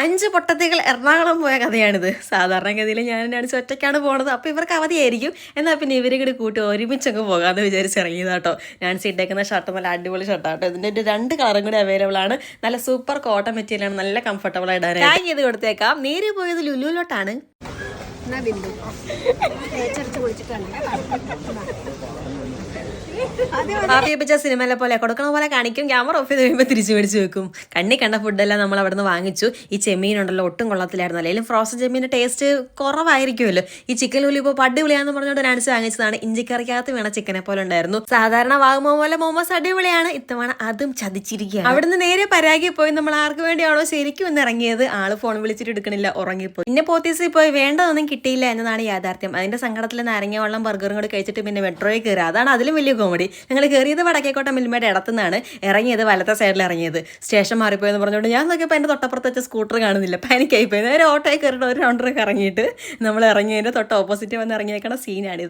അഞ്ച് പൊട്ടത്തികൾ എറണാകുളം പോയ കഥയാണിത്. സാധാരണഗതിയിൽ ഞാൻ നടിച്ച് ഒറ്റയ്ക്കാണ് പോണത്. അപ്പോൾ ഇവർക്ക് അവധിയായിരിക്കും. എന്നാൽ പിന്നെ ഇവരെ കൂടി കൂട്ടി ഒരുമിച്ചങ്ങ് പോകാമെന്ന് വിചാരിച്ച് ഇറങ്ങിയതാട്ടോ ഞാൻ ഇട്ടേക്കുന്ന ഷർട്ട് നല്ല അടിപൊളി ഷർട്ടാട്ടോ ഇതിന്റെ ഒരു രണ്ട് കളറും കൂടി അവൈലബിൾ ആണ്. നല്ല സൂപ്പർ കോട്ടൺ മെറ്റീരിയലാണ് നല്ല കംഫർട്ടബിൾ ആയിട്ടാണ് ടാഗ് ചെയ്ത് കൊടുത്തേക്കാം. നേരെ പോയത് ലുലുലോട്ടാണ് പാപ്പിയപ്പിച്ച സിനിമയിലെ പോലെ കൊടുക്കണ പോലെ കാണിക്കും. ക്യാമറ ഓഫ് ചെയ്ത് കഴിയുമ്പോൾ തിരിച്ചു മേടിച്ച് വെക്കും. കണ്ണി കണ്ട ഫുഡെല്ലാം നമ്മൾ അവിടെ നിന്ന് വാങ്ങിച്ചു. ഈ ചെമ്മീൻ ഉണ്ടല്ലോ ഒട്ടും കൊള്ളത്തിലായിരുന്നു അല്ലെങ്കിൽ ഫ്രോസൺ ചെമ്മീന്റെ ടേസ്റ്റ് കുറവായിരിക്കുമല്ലോ. ഈ ചിക്കൻ ഉള്ളി ഇപ്പോൾ പടിപൊളിയാന്ന് പറഞ്ഞുകൊണ്ട് നാണിച്ച് വാങ്ങിച്ചതാണ്. ഇഞ്ചിക്കറിക്കകത്ത് വേണ ചിക്കനെ പോലെ ഉണ്ടായിരുന്നു. സാധാരണ വാങ്ങുമ്പോൾ പോലെ മോമോസ് അടിപൊളിയാണ്. ഇത്തവണ അതും ചതിച്ചിരിക്കുക അവിടുന്ന് നേരെ പരാഗി പോയി നമ്മൾ ആർക്ക് വേണ്ടിയാണോ ശരിക്കും ഒന്ന് ഇറങ്ങിയത്? ആൾ ഫോൺ വിളിച്ചിട്ട് എടുക്കണില്ല ഉറങ്ങിപ്പോയി. പിന്നെ പോത്തീസിൽ പോയി വേണ്ടതൊന്നും കിട്ടിയില്ല എന്നതാണ് യാഥാർത്ഥ്യം. അതിന്റെ സങ്കടത്തിൽ നാരങ്ങ വെള്ളം ബർഗറും കൂടി കഴിച്ചിട്ട് പിന്നെ മെട്രോയിൽ കയറുക. അതാണ് അതിലും വലിയ കോമഡി ഞങ്ങൾ കയറിയത് വടക്കേക്കോട്ട മിൽമയുടെ ഇടത്തുനിന്നാണ്. ഇറങ്ങിയത് വലത്തെ സൈഡിൽ ഇറങ്ങിയത്. സ്റ്റേഷൻ മാറിപ്പോയെന്ന് പറഞ്ഞുകൊണ്ട് ഞാൻ നോക്കിയപ്പോൾ എന്റെ തൊട്ടപ്പുറത്ത് വെച്ച സ്കൂട്ടർ കാണുന്നില്ല. പാനിക്കായി പോയി നേരെ ഓട്ടോയിൽ കയറിയിട്ട് ഒരു റൗണ്ടറൊക്കെ ഇറങ്ങിയിട്ട് നമ്മൾ ഇറങ്ങിയതിന്റെ തൊട്ട് ഓപ്പോസിറ്റ് വന്ന് ഇറങ്ങിയേക്കണ സീനാണിത്